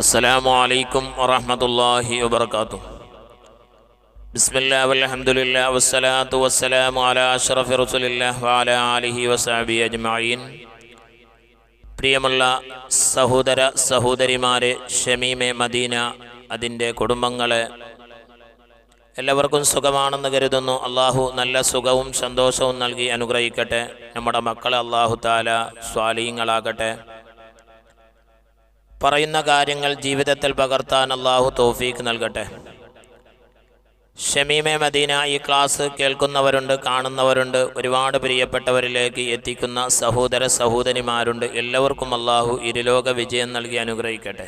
السلام عليكم ورحمة الله وبركاته بسم الله والحمد لله والصلاة والسلام على أشرف رسول الله وعلى آله وصحبه أجمعين പ്രിയമുള്ള സഹോദര സഹോദരിമാരെ ഷമീമെ മദീന അതിൻ്റെ കുടുംബങ്ങളെ എല്ലാവർക്കും സുഖമാണെന്ന് കരുതുന്നു അള്ളാഹു നല്ല സുഖവും സന്തോഷവും നൽകി അനുഗ്രഹിക്കട്ടെ നമ്മുടെ മക്കളെ അള്ളാഹു താല സ്വാലീങ്ങളാകട്ടെ പറയുന്ന കാര്യങ്ങൾ ജീവിതത്തിൽ പകർത്താൻ അള്ളാഹു തോഫീക്ക് നൽകട്ടെ. ഷമീമെ മദീന ഈ ക്ലാസ് കേൾക്കുന്നവരുണ്ട് കാണുന്നവരുണ്ട് ഒരുപാട് പ്രിയപ്പെട്ടവരിലേക്ക് എത്തിക്കുന്ന സഹോദര സഹോദരിമാരുണ്ട്. എല്ലാവർക്കും അള്ളാഹു ഇരുലോക വിജയം നൽകി അനുഗ്രഹിക്കട്ടെ.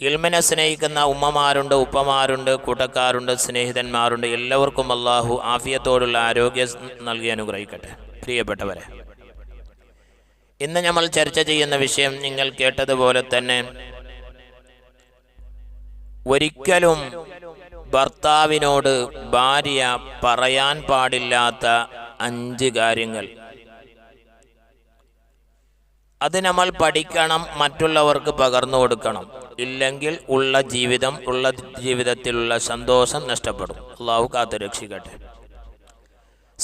ഇൽമിനെ സ്നേഹിക്കുന്ന ഉമ്മമാരുണ്ട് ഉപ്പമാരുണ്ട് കൂട്ടക്കാരുണ്ട് സ്നേഹിതന്മാരുണ്ട്. എല്ലാവർക്കും അള്ളാഹു ആഫിയത്തോടുള്ള ആരോഗ്യം നൽകി അനുഗ്രഹിക്കട്ടെ. പ്രിയപ്പെട്ടവരെ. ഇന്ന് നമ്മൾ ചർച്ച ചെയ്യുന്ന വിഷയം നിങ്ങൾ കേട്ടതുപോലെ തന്നെ ഒരിക്കലും ഭർത്താവിനോട് ഭാര്യ പറയാൻ പാടില്ലാത്ത അഞ്ച് കാര്യങ്ങൾ. അത് നമ്മൾ പഠിക്കണം മറ്റുള്ളവർക്ക് പകർന്നു കൊടുക്കണം. ഇല്ലെങ്കിൽ ഉള്ള ജീവിതം ഉള്ള ജീവിതത്തിലുള്ള സന്തോഷം നഷ്ടപ്പെടും. അള്ളാഹു കാത്തു രക്ഷിക്കട്ടെ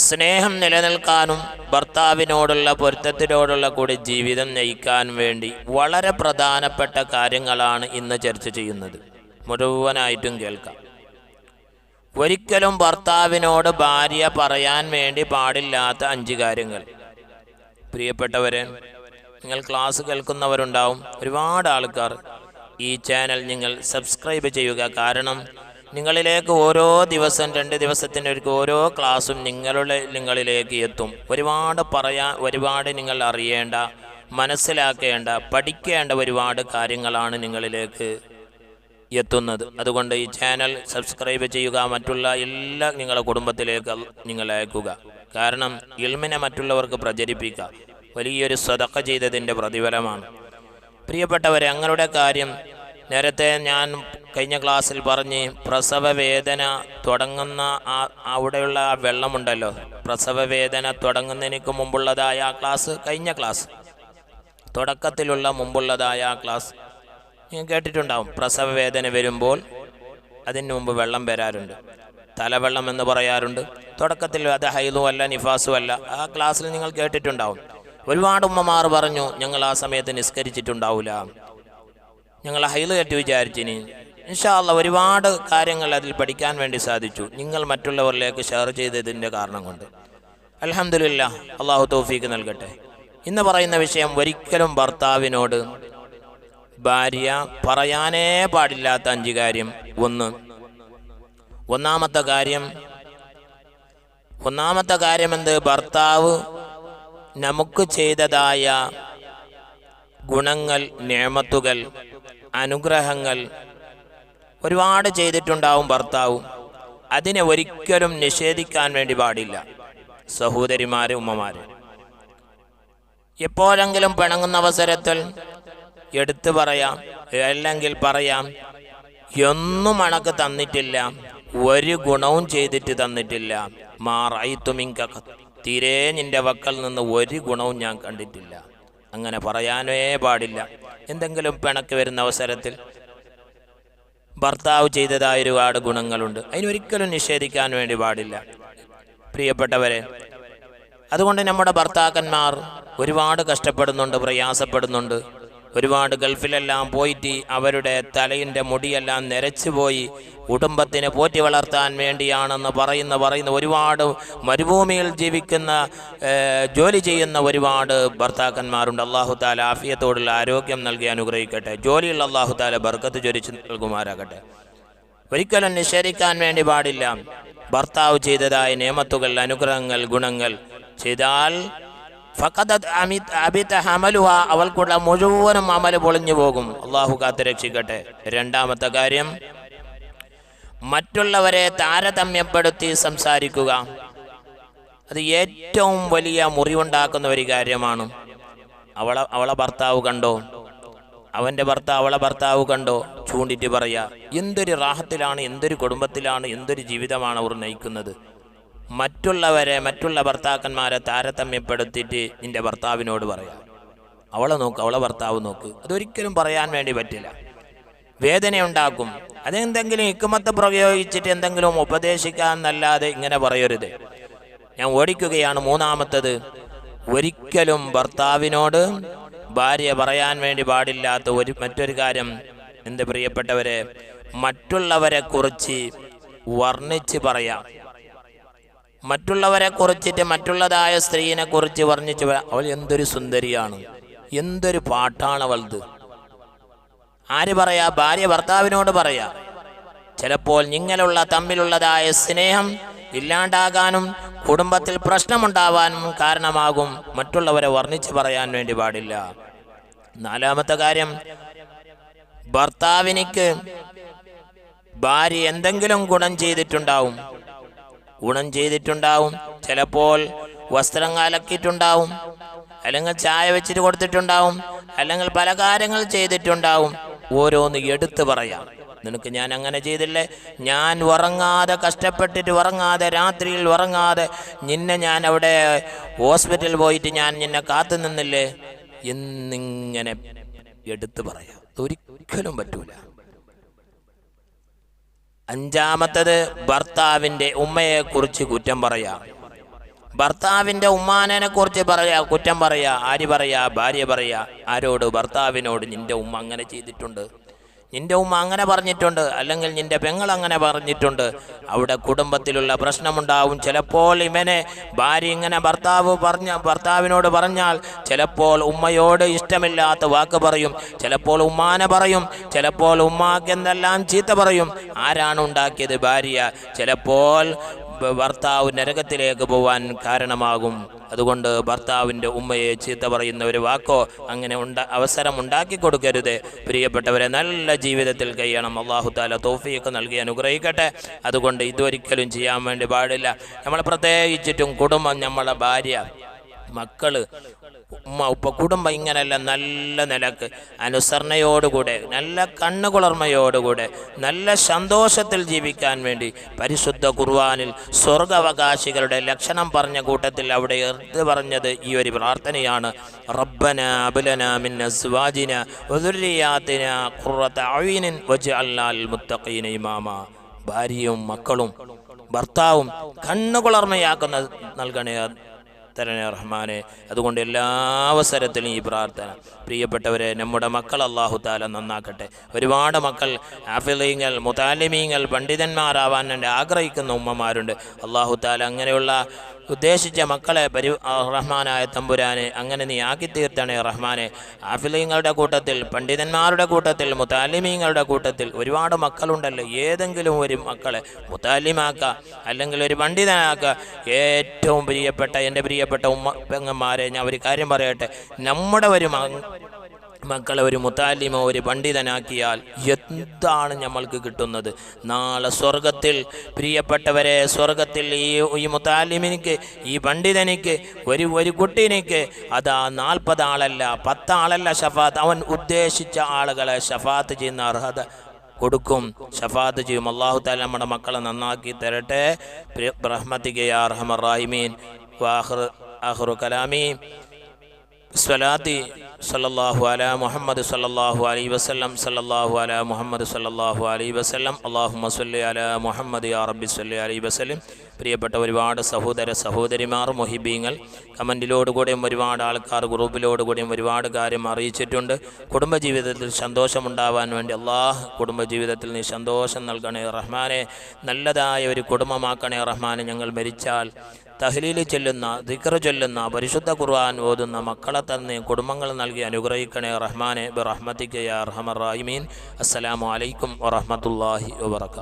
സ്നേഹം നിലനിൽക്കാനും ഭർത്താവിനോടുള്ള പൊരുത്തത്തിനോടുള്ള കൂടി ജീവിതം നയിക്കാൻ വേണ്ടി വളരെ പ്രധാനപ്പെട്ട കാര്യങ്ങളാണ് ഇന്ന് ചർച്ച ചെയ്യുന്നത്. മുഴുവനായിട്ടും കേൾക്കാം. ഒരിക്കലും ഭർത്താവിനോട് ഭാര്യ പറയാൻ വേണ്ടി പാടില്ലാത്ത അഞ്ച് കാര്യങ്ങൾ. പ്രിയപ്പെട്ടവരെ നിങ്ങൾ ക്ലാസ് കേൾക്കുന്നവരുണ്ടാവും. ഒരുപാട് ആൾക്കാർ ഈ ചാനൽ നിങ്ങൾ സബ്സ്ക്രൈബ് ചെയ്യുക. കാരണം നിങ്ങളിലേക്ക് ഓരോ ദിവസം രണ്ട് ദിവസത്തിന്റെ ഒരു ഓരോ ക്ലാസ്സും നിങ്ങളുടെ നിങ്ങളിലേക്ക് എത്തും. ഒരുപാട് പറയാൻ ഒരുപാട് നിങ്ങൾ അറിയേണ്ട മനസ്സിലാക്കേണ്ട പഠിക്കേണ്ട ഒരുപാട് കാര്യങ്ങളാണ് നിങ്ങളിലേക്ക് എത്തുന്നത്. അതുകൊണ്ട് ഈ ചാനൽ സബ്സ്ക്രൈബ് ചെയ്യുക മറ്റുള്ള എല്ലാ നിങ്ങളുടെ കുടുംബത്തിലേക്ക് നിങ്ങൾ അയക്കുക. കാരണം ഇൽമിനെ മറ്റുള്ളവർക്ക് പ്രചരിപ്പിക്കുക വലിയൊരു സ്വതക്ക ചെയ്തതിന്റെ പ്രതിഫലമാണ്. പ്രിയപ്പെട്ടവരെ ഞങ്ങളുടെ കാര്യം നേരത്തെ ഞാൻ കഴിഞ്ഞ ക്ലാസ്സിൽ പറഞ്ഞ് പ്രസവ വേദന തുടങ്ങുന്ന ആ അവിടെയുള്ള ആ വെള്ളമുണ്ടല്ലോ. പ്രസവ വേദന തുടങ്ങുന്നതിന് മുമ്പുള്ളതായ ആ ക്ലാസ് കഴിഞ്ഞ ക്ലാസ്. തുടക്കത്തിലുള്ള മുമ്പുള്ളതായ ആ ക്ലാസ്. നിങ്ങൾ കേട്ടിട്ടുണ്ടാവും പ്രസവ വേദന വരുമ്പോൾ അതിന് മുമ്പ് വെള്ളം വരാറുണ്ട്. തലവെള്ളം എന്ന് പറയാറുണ്ട്. തുടക്കത്തിൽ അത് ഹൈദും അല്ല നിഫാസും അല്ല. ആ ക്ലാസ്സിൽ നിങ്ങൾ കേട്ടിട്ടുണ്ടാവും. ഒരുപാട് ഉമ്മമാർ പറഞ്ഞു ഞങ്ങൾ ആ സമയത്ത് നിസ്കരിച്ചിട്ടുണ്ടാവില്ല ഞങ്ങൾ ഹൈൽ കെട്ടി വിചാരിച്ചിനി. ഇൻഷാല്ല ഒരുപാട് കാര്യങ്ങൾ അതിൽ പഠിക്കാൻ വേണ്ടി സാധിച്ചു. നിങ്ങൾ മറ്റുള്ളവരിലേക്ക് ഷെയർ ചെയ്തതിന്റെ കാരണം കൊണ്ട്. അലഹമില്ല അള്ളാഹു തൗഫീക്ക് നൽകട്ടെ. ഇന്ന് പറയുന്ന വിഷയം ഒരിക്കലും ഭർത്താവിനോട് ഭാര്യ പറയാനേ പാടില്ലാത്ത അഞ്ച് കാര്യം. ഒന്ന് ഒന്നാമത്തെ കാര്യം ഒന്നാമത്തെ കാര്യം എന്ത്? ഭർത്താവ് നമുക്ക് ചെയ്തതായ ഗുണങ്ങൾ നേമത്തുകൾ അനുഗ്രഹങ്ങൾ ഒരുപാട് ചെയ്തിട്ടുണ്ടാവും ഭർത്താവും. അതിനെ ഒരിക്കലും നിഷേധിക്കാൻ വേണ്ടി പാടില്ല. സഹോദരിമാര് ഉമ്മമാര്. എപ്പോഴെങ്കിലും പിണങ്ങുന്ന അവസരത്തിൽ എടുത്തു പറയാം അല്ലെങ്കിൽ പറയാം എന്നും അണക്ക് തന്നിട്ടില്ല ഒരു ഗുണവും ചെയ്തിട്ട് തന്നിട്ടില്ല. മാറായിത്തുമിങ്ക തീരെ നിന്റെ വക്കൽ നിന്ന് ഒരു ഗുണവും ഞാൻ കണ്ടിട്ടില്ല. അങ്ങനെ പറയാനേ പാടില്ല. എന്തെങ്കിലും പിണക്ക് വരുന്ന അവസരത്തിൽ ഭർത്താവ് ചെയ്തതായ ഒരുപാട് ഗുണങ്ങളുണ്ട്. അതിനൊരിക്കലും നിഷേധിക്കാൻ വേണ്ടി പാടില്ല. പ്രിയപ്പെട്ടവരെ അതുകൊണ്ട് നമ്മുടെ ഭർത്താക്കന്മാർ ഒരുപാട് കഷ്ടപ്പെടുന്നുണ്ട് പ്രയാസപ്പെടുന്നുണ്ട്. ഒരുപാട് ഗൾഫിലെല്ലാം പോയിട്ട് അവരുടെ തലയിന്റെ മുടിയെല്ലാം നിരച്ചു പോയി കുടുംബത്തിനെ പോറ്റി വളർത്താൻ വേണ്ടിയാണെന്ന് പറയുന്ന പറയുന്ന ഒരുപാട് മരുഭൂമിയിൽ ജീവിക്കുന്ന ജോലി ചെയ്യുന്ന ഒരുപാട് ഭർത്താക്കന്മാരുണ്ട്. അള്ളാഹു താല ആഫിയത്തോടുള്ള ആരോഗ്യം നൽകി അനുഗ്രഹിക്കട്ടെ. ജോലിയുള്ള അള്ളാഹു താല ബർക്കത്ത് ചൊരിച്ച് നൽകുമാരാകട്ടെ ഒരിക്കലും നിഷേധിക്കാൻ വേണ്ടി പാടില്ല. ഭർത്താവ് ചെയ്തതായ നിയമത്തുകൾ അനുഗ്രഹങ്ങൾ ഗുണങ്ങൾ ചെയ്താൽ അവൾക്കുള്ള മുഴുവനും അമൽ പൊളിഞ്ഞു പോകും. അള്ളാഹു കാത്ത് രക്ഷിക്കട്ടെ. രണ്ടാമത്തെ കാര്യം മറ്റുള്ളവരെ താരതമ്യപ്പെടുത്തി സംസാരിക്കുക. അത് ഏറ്റവും വലിയ മുറിവുണ്ടാക്കുന്ന ഒരു കാര്യമാണ്. അവളെ അവളെ ഭർത്താവ് കണ്ടോ? അവന്റെ ഭർത്താവ് അവളെ ഭർത്താവ് കണ്ടോ? ചൂണ്ടിട്ട് പറയാ എന്തൊരു റാഹത്തിലാണ് എന്തൊരു കുടുംബത്തിലാണ് എന്തൊരു ജീവിതമാണ് അവർ നയിക്കുന്നത്. മറ്റുള്ളവരെ മറ്റുള്ള ഭർത്താക്കന്മാരെ താരതമ്യപ്പെടുത്തിയിട്ട് നിന്റെ ഭർത്താവിനോട് പറയാം. അവളെ നോക്ക് അവളെ ഭർത്താവ് നോക്ക്. അതൊരിക്കലും പറയാൻ വേണ്ടി പറ്റില്ല. വേദനയുണ്ടാക്കും. അതെന്തെങ്കിലും ഇക്കുമത്ത് പ്രയോഗിച്ചിട്ട് എന്തെങ്കിലും ഉപദേശിക്കാൻ എന്നല്ലാതെ ഇങ്ങനെ പറയരുത്. ഞാൻ ഓടിക്കുകയാണ് മൂന്നാമത്തത്. ഒരിക്കലും ഭർത്താവിനോട് ഭാര്യ പറയാൻ വേണ്ടി പാടില്ലാത്ത ഒരു മറ്റൊരു കാര്യം. എന്റെ പ്രിയപ്പെട്ടവരെ മറ്റുള്ളവരെ കുറിച്ച് വർണിച്ച് പറയാം. മറ്റുള്ളവരെ കുറിച്ചിട്ട് മറ്റുള്ളതായ സ്ത്രീനെ കുറിച്ച് വർണിച്ച് അവൾ എന്തൊരു സുന്ദരിയാണ്. എന്തൊരു പാട്ടാണ് അവൾത്. ആര് പറയാ? ഭാര്യ ഭർത്താവിനോട് പറയാ. ചിലപ്പോൾ നിങ്ങളുള്ള തമ്മിലുള്ളതായ സ്നേഹം ഇല്ലാണ്ടാകാനും കുടുംബത്തിൽ പ്രശ്നമുണ്ടാവാനും കാരണമാകും. മറ്റുള്ളവരെ വർണിച്ച് പറയാൻ വേണ്ടി പാടില്ല. നാലാമത്തെ കാര്യം. ഭർത്താവിനിക്ക് ഭാര്യ എന്തെങ്കിലും ഗുണം ചെയ്തിട്ടുണ്ടാവും. ഗുണം ചെയ്തിട്ടുണ്ടാവും. ചിലപ്പോൾ വസ്ത്രം കലക്കിയിട്ടുണ്ടാവും. അല്ലെങ്കിൽ ചായ വെച്ചിട്ട് കൊടുത്തിട്ടുണ്ടാവും. അല്ലെങ്കിൽ പല കാര്യങ്ങൾ ചെയ്തിട്ടുണ്ടാവും. ഓരോന്ന് എടുത്തു പറയാം. നിനക്ക് ഞാൻ അങ്ങനെ ചെയ്തില്ലേ? ഞാൻ ഉറങ്ങാതെ കഷ്ടപ്പെട്ടിട്ട് ഉറങ്ങാതെ രാത്രിയിൽ ഉറങ്ങാതെ നിന്നെ ഞാൻ അവിടെ ഹോസ്പിറ്റലിൽ പോയിട്ട് ഞാൻ നിന്നെ കാത്തു നിന്നില്ലേ? എന്നിങ്ങനെ എടുത്തു പറയാം. ഒരിക്കലും പറ്റൂല. അഞ്ചാമത്തത് ഭർത്താവിന്റെ ഉമ്മയെ കുറിച്ച് കുറ്റം പറയാ. ഭർത്താവിന്റെ ഉമ്മാനെ കുറിച്ച് പറയാ കുറ്റം പറയാ ആര് പറയാ ഭാര്യ പറയാ. ആരോട്? ഭർത്താവിനോട്. നിന്റെ ഉമ്മ അങ്ങനെ ചെയ്തിട്ടുണ്ട്. നിന്റെ ഉമ്മ അങ്ങനെ പറഞ്ഞിട്ടുണ്ട് അല്ലെങ്കിൽ നിന്റെ പെങ്ങൾ അങ്ങനെ പറഞ്ഞിട്ടുണ്ട്. അവിടെ കുടുംബത്തിലുള്ള പ്രശ്നമുണ്ടാവും. ചിലപ്പോൾ ഇവനെ ഭാര്യ ഇങ്ങനെ ഭർത്താവ് പറഞ്ഞ ഭർത്താവിനോട് പറഞ്ഞാൽ ചിലപ്പോൾ ഉമ്മയോട് ഇഷ്ടമില്ലാത്ത വാക്ക് പറയും. ചിലപ്പോൾ ഉമ്മാനെ പറയും. ചിലപ്പോൾ ഉമ്മാക്ക് എന്തെല്ലാം ചീത്ത പറയും. ആരാണ് ഉണ്ടാക്കിയത് ഭാര്യ? ചിലപ്പോൾ ഭർത്താവ് നരകത്തിലേക്ക് പോവാൻ കാരണമാകും. അതുകൊണ്ട് ഭർത്താവിന്റെ ഉമ്മയെ ചീത്ത പറയുന്ന ഒരു വാക്കോ അങ്ങനെ ഉണ്ട അവസരം ഉണ്ടാക്കി കൊടുക്കരുത്. പ്രിയപ്പെട്ടവരെ നല്ല ജീവിതത്തിൽ കഴിയണം. അള്ളാഹു താല തോഫിയൊക്കെ നൽകി അനുഗ്രഹിക്കട്ടെ. അതുകൊണ്ട് ഇതൊരിക്കലും ചെയ്യാൻ വേണ്ടി പാടില്ല. നമ്മൾ പ്രത്യേകിച്ചിട്ടും കുടുംബം നമ്മളെ ഭാര്യ മക്കൾ ഉമ്മ കുടുംബം ഇങ്ങനെയല്ല നല്ല നിലയ്ക്ക്. അനുസരണയോടുകൂടെ നല്ല കണ്ണുകുളർമ്മയോടുകൂടെ നല്ല സന്തോഷത്തിൽ ജീവിക്കാൻ വേണ്ടി പരിശുദ്ധ ഖുർആനിൽ സ്വർഗാവകാശികളുടെ ലക്ഷണം പറഞ്ഞ കൂട്ടത്തിൽ അവിടെ എടുത്തു പറഞ്ഞത് ഈ ഒരു പ്രാർത്ഥനയാണ്. റബ്ബന അബുലന മിൻ ഒതുരിയാത്തിന വദുരിയാത്തിന അഴീനിൻ വജ് അല്ലാൽ മുത്തഖീന ഇമാമ. ഭാര്യയും മക്കളും ഭർത്താവും കണ്ണുകുളർമ്മയാക്കുന്ന നൽകണേ തരണേ റഹ്മാനെ. അതുകൊണ്ട് എല്ലാ അവസരത്തിലും ഈ പ്രാർത്ഥന. പ്രിയപ്പെട്ടവരെ നമ്മുടെ മക്കൾ അള്ളാഹു താല നന്നാക്കട്ടെ. ഒരുപാട് മക്കൾ ആഫിലീങ്ങൾ മുതാലിമീങ്ങൾ പണ്ഡിതന്മാരാവാൻ ആഗ്രഹിക്കുന്ന ഉമ്മമാരുണ്ട്. അള്ളാഹു താല അങ്ങനെയുള്ള ഉദ്ദേശിച്ച മക്കളെ പരി റഹ്മാനായ തമ്പുരാനെ അങ്ങനെ നീ ആക്കി തീർത്തണേ റഹ്മാനെ. ആഫിലിങ്ങളുടെ കൂട്ടത്തിൽ പണ്ഡിതന്മാരുടെ കൂട്ടത്തിൽ മുത്താലിമീങ്ങളുടെ കൂട്ടത്തിൽ ഒരുപാട് മക്കളുണ്ടല്ലോ. ഏതെങ്കിലും ഒരു മക്കളെ മുതാലിമാക്ക അല്ലെങ്കിൽ ഒരു പണ്ഡിതനാക്ക. ഏറ്റവും പ്രിയപ്പെട്ട എന്റെ പ്രിയപ്പെട്ട ഉമ്മ പെങ്ങന്മാരെ ഞാൻ ഒരു കാര്യം പറയട്ടെ. നമ്മുടെ ഒരു മക്കളെ ഒരു മുത്താലിമോ ഒരു പണ്ഡിതനാക്കിയാൽ എന്താണ് നമ്മൾക്ക് കിട്ടുന്നത്? നാളെ സ്വർഗത്തിൽ പ്രിയപ്പെട്ടവരെ സ്വർഗത്തിൽ ഈ ഈ മുത്താലിമിനിക്ക് ഈ പണ്ഡിതനിക്ക് ഒരു ഒരു കുട്ടിനിക്ക് അതാ നാൽപ്പത് ആളല്ല പത്താളല്ല ഷഫാത്ത്. അവൻ ഉദ്ദേശിച്ച ആളുകളെ ഷഫാത്ത് ചെയ്യുന്ന അർഹത കൊടുക്കും. ഷഫാത്ത് ചെയ്യും. അള്ളാഹു താല നമ്മുടെ മക്കളെ നന്നാക്കി തരട്ടെ. റഹ്മത്തികയാ റഹ്മറാഹിമീൻ വാഹർ ആഹ്റു കലാമീ സ്വലാത്തി സല്ലല്ലാഹു അല മുഹമ്മദ് സല്ലല്ലാഹു അലൈ വസല്ലം സല്ലല്ലാഹു അല മുഹമ്മദ് സല്ലല്ലാഹു അലൈ വസല്ലം. അള്ളാഹുമ്മ സല്ലി അല മുഹമ്മദ് യാ റബ്ബി സല്ലി അലൈ വസല്ലം. പ്രിയപ്പെട്ട ഒരുപാട് സഹോദര സഹോദരിമാർ മൊഹിബീങ്ങൾ കമന്റിലോടുകൂടെയും ഒരുപാട് ആൾക്കാർ ഗ്രൂപ്പിലോടുകൂടിയും ഒരുപാട് കാര്യം അറിയിച്ചിട്ടുണ്ട്. കുടുംബജീവിതത്തിൽ സന്തോഷമുണ്ടാവാൻ വേണ്ടി അള്ളാഹ് കുടുംബജീവിതത്തിൽ നീ സന്തോഷം നൽകണേ റഹ്മാനെ. നല്ലതായ ഒരു കുടുംബമാക്കണേ റഹ്മാനെ ഞങ്ങൾ മരിച്ചാൽ. തഹ്ലീൽ ചൊല്ലുന്ന ദിക്കർ ചൊല്ലുന്ന പരിശുദ്ധ ഖുർആൻ ഓതുന്ന മക്കളെ തന്നെ കുടുംബങ്ങൾ നൽകി അനുഗ്രഹിക്കണേ റഹ്മാനെ ബി റഹ്മത്തിക്ക് യാ റഹമർ റാഹിമീൻ. അസ്സലാമു അലൈക്കും വറഹ്മത്തുള്ളാഹി വബറകാതുഹു.